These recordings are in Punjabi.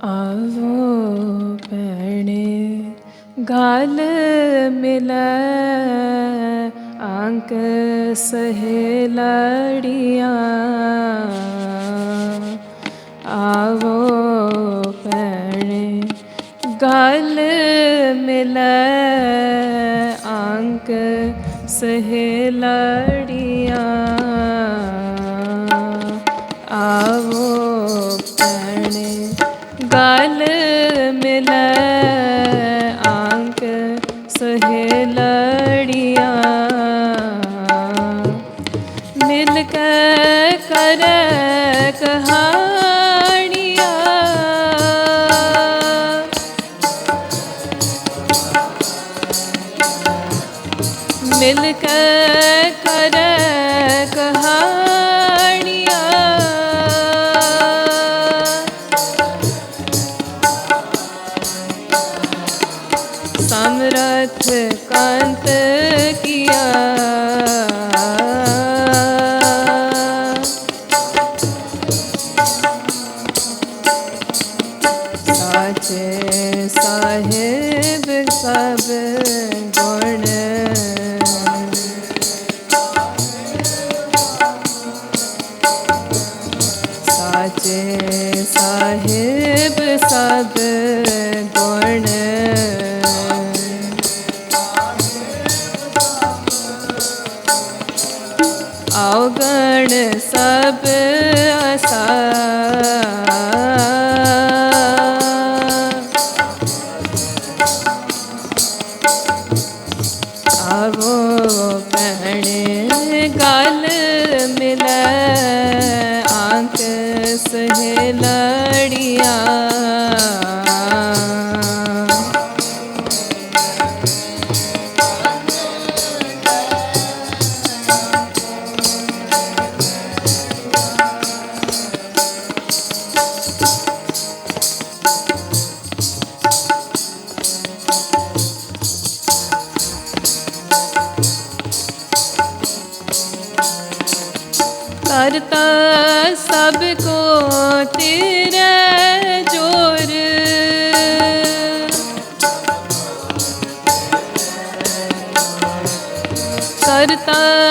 ਆਵੋ ਭੈਣੇ ਗਾਲ ਮਿਲੈ ਅੰਕ ਸਹੇਲੜੀਆਂ ਆਵੋ ਭੈਣੇ ਗਾਲ ਮਿਲੈ ਅੰਕ ਸਹੇਲੜੀਆਂ ਆਵੋ ਭੈਣੇ ਗਲ ਮਿਲੈ ਅੰਕ ਸਹੇਲੜੀਆਂ ਮਿਲ ਕੇ ਕਰੈ ਕਹਾਣੀਆਂ ਸਮਰਥ ਕੰਤ ਕੀਆ ਸਭ ਕਰਤਾ ਸਭ ਕੋ ਤੇਰੇ ਜੋਰ। ਕਰਤਾ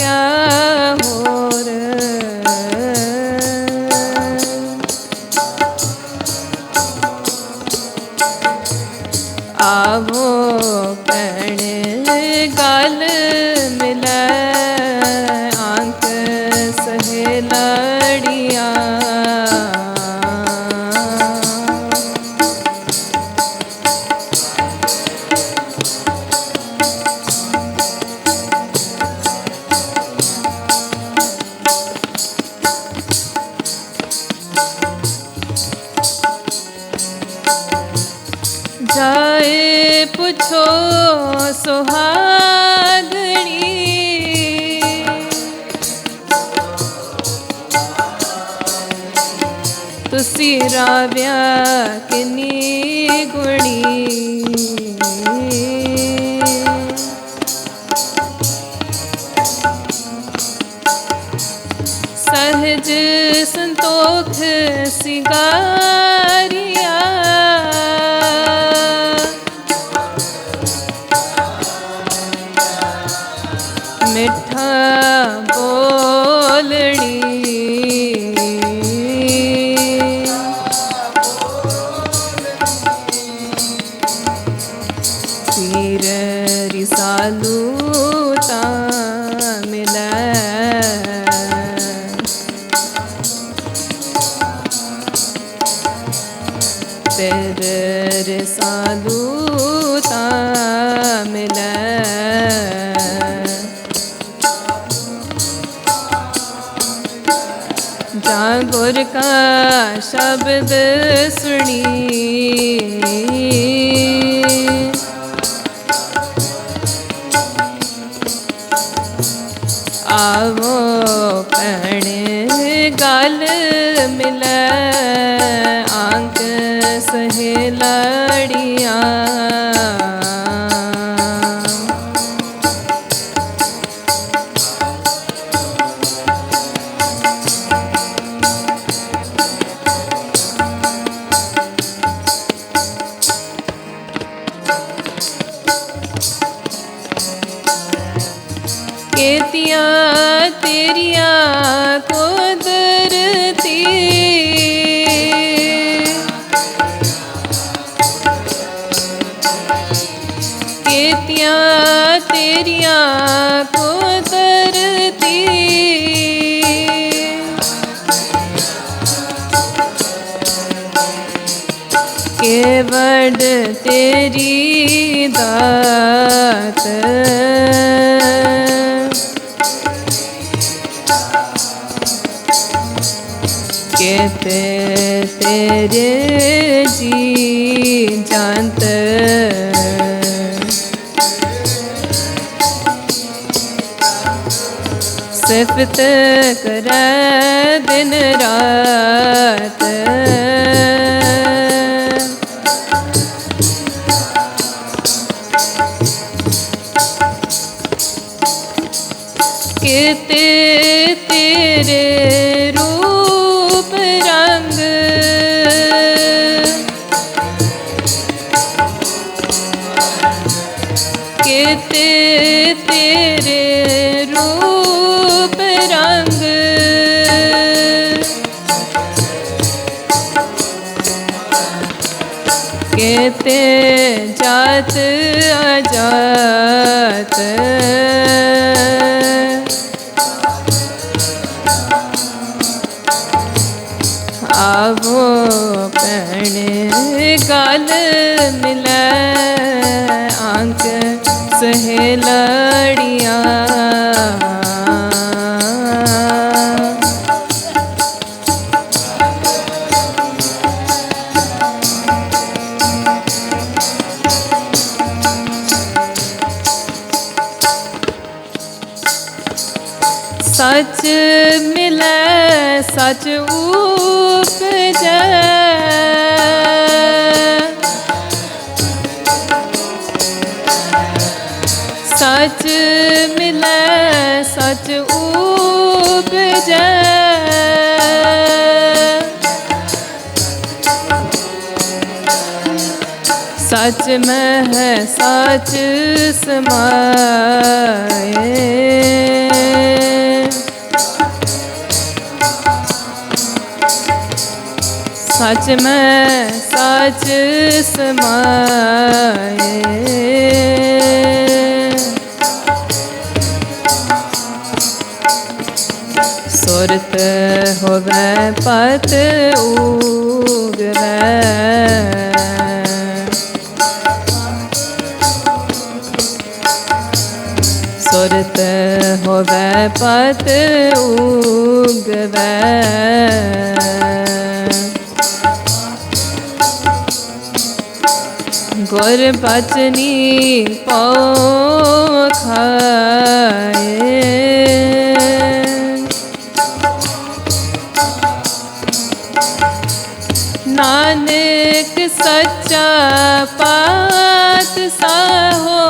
ਤਾਂ ਜਾਏ ਪੁੱਛੋ ਸੁਹਾਗਣੀ। ਤੁਸੀਂ ਰਾਵਿਆ ਕਿੰਨੀ ਗੁਣੀ। ਸਹਜ ਸੰਤੋਖ ਗੁਰ ਕਾ ਸ਼ਬਦ ਸੁਣੀ। ਆਵੋ ਭੈਣੇ ਗਲ ਮਿਲੈ ਆਂਕ ਸਹੇ ਲੜੀਆਂ। ਤੇਰੀਆਂ ਕੁਦਰਤੀ ਕੇਵੜ ਤੇਰੀ ਦਾਤ। ਕੇਤੇ ਤੇਰੇ ਜੀ ਜੰਤ। ਸਿਫਤ ਕਰੈ ਦਿਨ ਰਾਤ। ਕਿਤੇ ਤੇਰੇ ਰੂਪ ਰੰਗ ਕਿਤੇ ਤੇਰੇ ਕੇਤੇ ਜਾਤ ਅਜਾਤ। ਆਵੋ ਭੈਣੇ ਗਲ ਮਿਲੈ ਅੰਕ ਸਹੇਲੜੀਆਂ ਸਚ ਮਿਲੈ ਸਚ ਉਪਜੈ। ਸਚ ਮਿਲੈ ਸਚ ਉਪਜੈ। ਸਚ ਮੈਂ ਹੈ ਸਚ ਸਮਾਏ। ਸਚ ਮੈਂ ਸਚ ਸਮਾਏ ਸੁਰਤ ਹੋਵੇ ਪਤ ਉਗਵੈ ਸੁਰਤ ਹੋਵੇ ਪਤ ਉਗਵੈ ਗੁਰ ਬਚਨੀ ਪਉ ਖਾਏ ਨਾਨਕ ਸੱਚਾ ਪਾਤ ਸਾਹੋ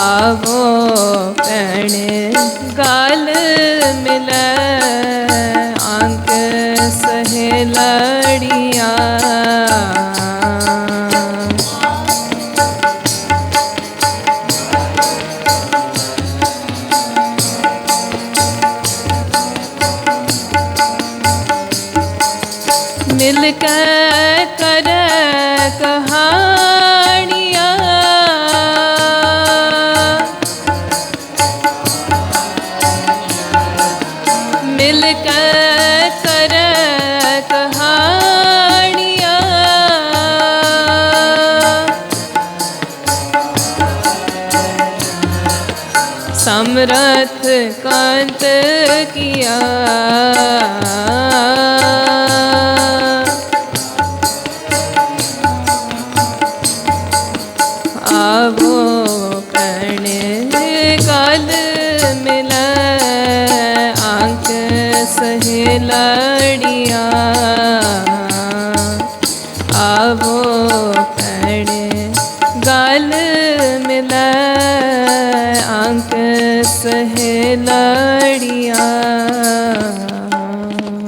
ਆਵੋ ਭੈਣੇ ਗਲ ਮਿਲੈ। ਅੰਕ ਸਹੇਲੜੀਆਂ ਮਿਲ ਕੇ ਅਮਰਤ ਕੰਤ ਕੀਆ ਸਹੇਲਾ